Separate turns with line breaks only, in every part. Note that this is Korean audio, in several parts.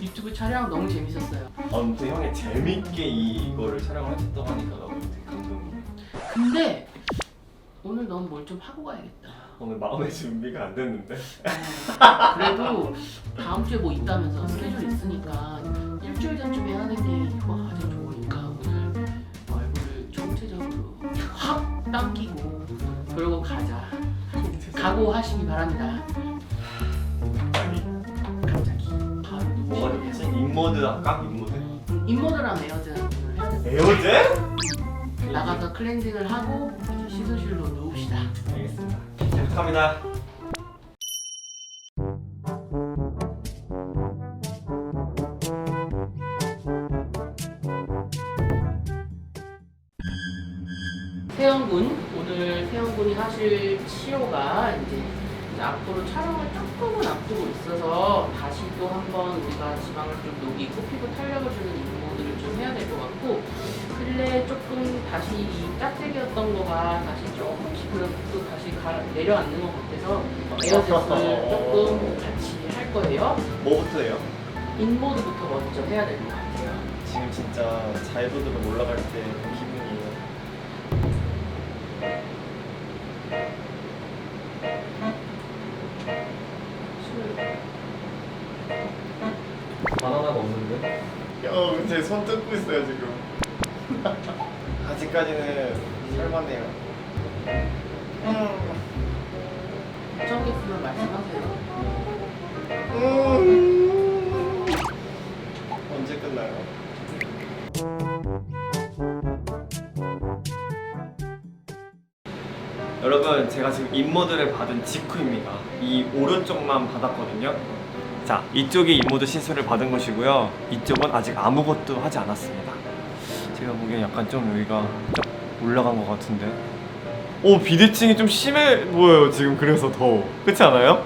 유튜브 촬영 너무 재밌었어요.
아무튼 형이 재밌게 이거를 촬영을 했다고 하니까 되게 감동이야.
근데 오늘 넌 뭘 좀 하고 가야겠다.
오늘 마음의 준비가 안 됐는데.
어, 그래도 다음 주에 뭐 있다면서 스케줄 있으니까 일주일 전쯤에 하는 게 효과가 가장 좋으니까 오늘 얼굴을 총체적으로 확 당기고 그러고 가자. 각오하시기 바랍니다.
인모드 할까? 인모드?
인모드랑 에어젠 오늘 해야 돼.
에어제?
나가서 클렌징을 하고 시술실로 누웁시다.
알겠습니다. 시작합니다.
세영군 오늘 세영군이 하실 치료가 이제, 이제 앞으로 촬영을 조금은 앞두고 있어서 다시 또 한번 우리가 지방을 좀 녹이고 피부 탄력을 주는 임무들을 좀 해야 될 것 같고 근래 조금 다시 이 짝짝이었던 거가 다시 조금씩 그래도 또 다시 가, 내려앉는 것 같아서 에어젯을 조금 같이 할 거예요.
뭐부터 해요?
인모드부터 먼저 해야 될 것 같아요.
지금 진짜 자이로드로 올라갈 때 형, 제손 뜯고 있어요 지금. 아직까지는 살만해요. 음.
걱정겠으면 말씀하세요.
음. 언제 끝나요? 여러분 제가 지금 인모드를 받은 직후입니다 이 오른쪽만 받았거든요 자 이쪽이 인모드 시술을 받은 것이고요. 이쪽은 아직 아무것도 하지 않았습니다. 제가 보기엔 약간 좀 여기가 좀 올라간 것 같은데. 오 비대칭이 좀 심해 보여요 지금 그래서 더. 그렇지 않아요?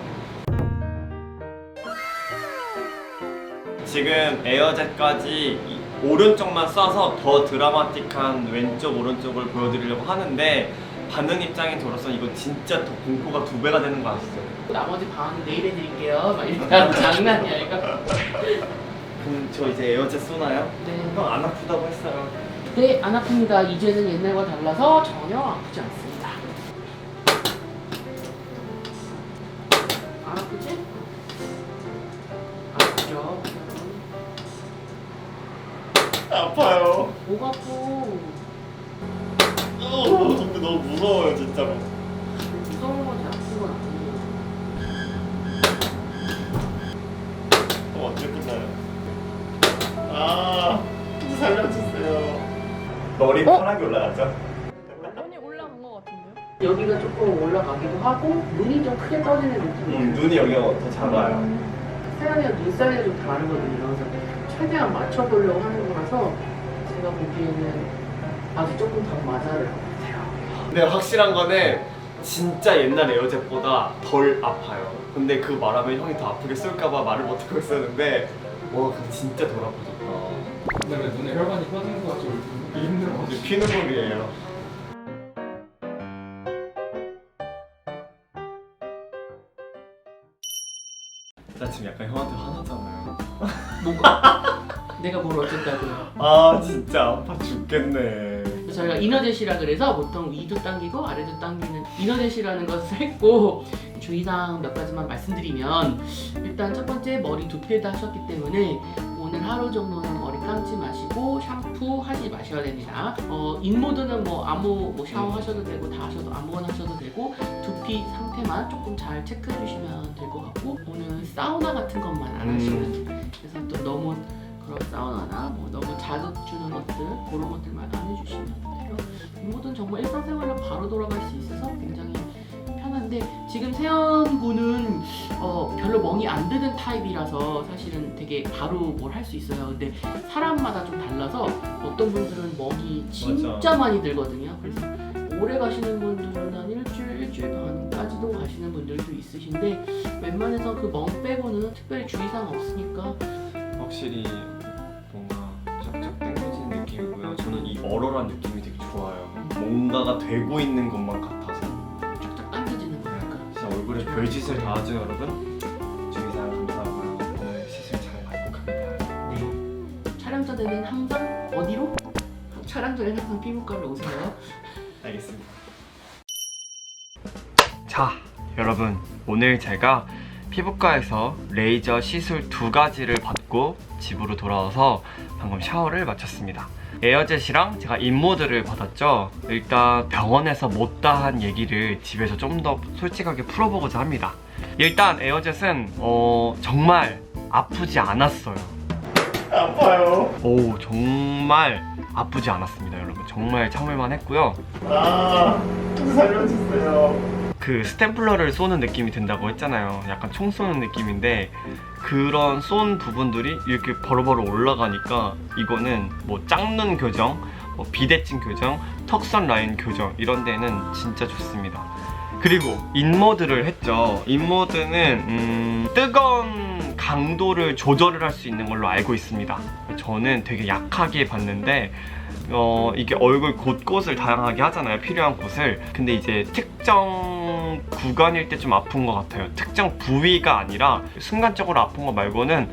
지금 에어젯까지 이 오른쪽만 쏴서 더 드라마틱한 왼쪽 오른쪽을 보여드리려고 하는데 받는 입장인 저로서 이거 진짜 더 공포가 두 배가 되는 거 아시죠?
나머지 방은 내일 해드릴게요. 막 이렇게 장난이야 이거.
그럼 저 이제 에어젯 쏘나요?
네.
형 안 아프다고 했어요
네, 안 아픕니다. 이제는 옛날과 달라서 전혀 아프지 않습니다. 안 아프지? 아프죠?
아파요
뭐가
어, 근데 너무 무서워요 진짜로
무서운 거지 아픈 건 아니에요.
어, 언제 끝나요? 아 살려주세요 머리 편하게
올라간 것 같은데요?
여기가 조금 올라가기도 하고 눈이 좀 크게 떠지는 느낌이에요.
음, 눈이 여기가 더 작아요
세안이랑 눈살이 좀 다르거든요. 그래서 최대한 맞춰보려고 하는 거라서 제가 보기에는 아직 조금 더 맞아야 될 것 같아요.
근데 확실한 거는 진짜 옛날 에어젯보다 덜 아파요. 근데 그 말하면 형이 더 아프게 쏠까봐 말을 못하고 있었는데 와 근데 진짜 덜 아프졌다.
근데 왜 눈에 혈관이 퍼지는 거 같죠? 힘들어.
이제 피눈물이에요. 나 지금 약간 형한테 화났잖아요.
뭐가? 내가 뭘 어쨌다고요?
아 진짜 아파 죽겠네.
저희가 이너젯이라 그래서 보통 위도 당기고 아래도 당기는 이너젯이라는 것을 했고 주의사항 몇 가지만 말씀드리면 일단 첫 번째 머리 두피에다 하셨기 때문에 오늘 하루 정도는 머리 감지 마시고 샴푸 하지 마셔야 됩니다. 어, 인모드는 뭐 아무 뭐 샤워 하셔도 되고 다 하셔도 아무거나 하셔도 되고 두피 상태만 조금 잘 체크해 주시면 될 것 같고 오늘 사우나 같은 것만 안
음.
하시면 그래서 또 너무 그런 사우나나 뭐 너무 자극 주는 것들 그런 것들만 안 해주시면 돼요. 인모드는 정말 일상생활로 바로 돌아갈 수 있어서 굉장히 편한데 지금 세연 군은 어, 별로 멍이 안 드는 타입이라서 사실은 되게 바로 뭘 할 수 있어요. 근데 사람마다 좀 달라서 어떤 분들은 멍이 진짜
맞아.
많이 들거든요. 그래서 오래 가시는 분들은 한 일주일, 일주일 반까지도 가시는 분들도 있으신데 웬만해서 그 멍 빼고는 특별히 주의사항 없으니까
확실히 뭔가 쫙쫙 당겨지는 느낌이고요. 저는 이 얼얼한 느낌이 되게 좋아요. 뭔가가 되고 있는 것만 같아서.
쫙쫙 당겨지는 거니까.
진짜 얼굴에 별짓을 다 하죠 여러분 주의사항 감사하고요 오늘 시술 잘 받고 갑니다
시니어들은 항상 어디로? 촬영 전에 항상 피부과를 오세요.
알겠습니다. 자, 여러분 오늘 제가 피부과에서 레이저 시술 두 가지를 받고 집으로 돌아와서 방금 샤워를 마쳤습니다. 에어젯이랑 제가 인모드를 받았죠. 일단 병원에서 못다 한 얘기를 집에서 좀 더 솔직하게 풀어보고자 합니다. 일단 에어젯은 어, 정말 아프지 않았어요. 아파요. 오 정말 아프지 않았습니다, 여러분. 정말 참을만 했고요. 그 스탬플러를 쏘는 느낌이 든다고 했잖아요. 약간 총 쏘는 느낌인데 그런 쏜 부분들이 이렇게 바로바로 올라가니까 이거는 뭐 짝눈 교정, 뭐 비대칭 교정, 턱선 라인 교정 이런 데는 진짜 좋습니다. 그리고 인모드를 했죠. 인모드는 음, 뜨거운 강도를 조절을 할 수 있는 걸로 알고 있습니다. 저는 되게 약하게 봤는데 어, 이게 얼굴 곳곳을 다양하게 하잖아요. 필요한 곳을. 근데 이제 특정 구간일 때 좀 아픈 것 같아요. 특정 부위가 아니라 순간적으로 아픈 거 말고는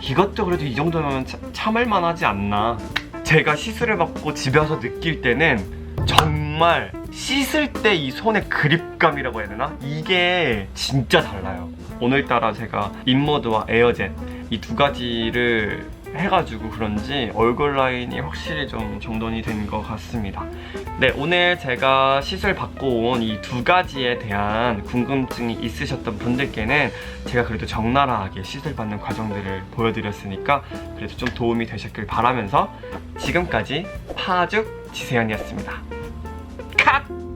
이것도 그래도 이 정도면 차- 참을 만 하지 않나. 제가 시술을 받고 집에 와서 느낄 때는 정말 씻을 때 이 손의 그립감이라고 해야 되나? 이게 진짜 달라요. 오늘따라 제가 인모드와 에어젯 이 두 가지를 해가지고 그런지 얼굴 라인이 확실히 좀 정돈이 된 것 같습니다. 네, 오늘 제가 시술 받고 온 이 두 가지에 대한 궁금증이 있으셨던 분들께는 제가 그래도 적나라하게 시술 받는 과정들을 보여드렸으니까 그래도 좀 도움이 되셨길 바라면서 지금까지 파죽 지세연이었습니다. 컷!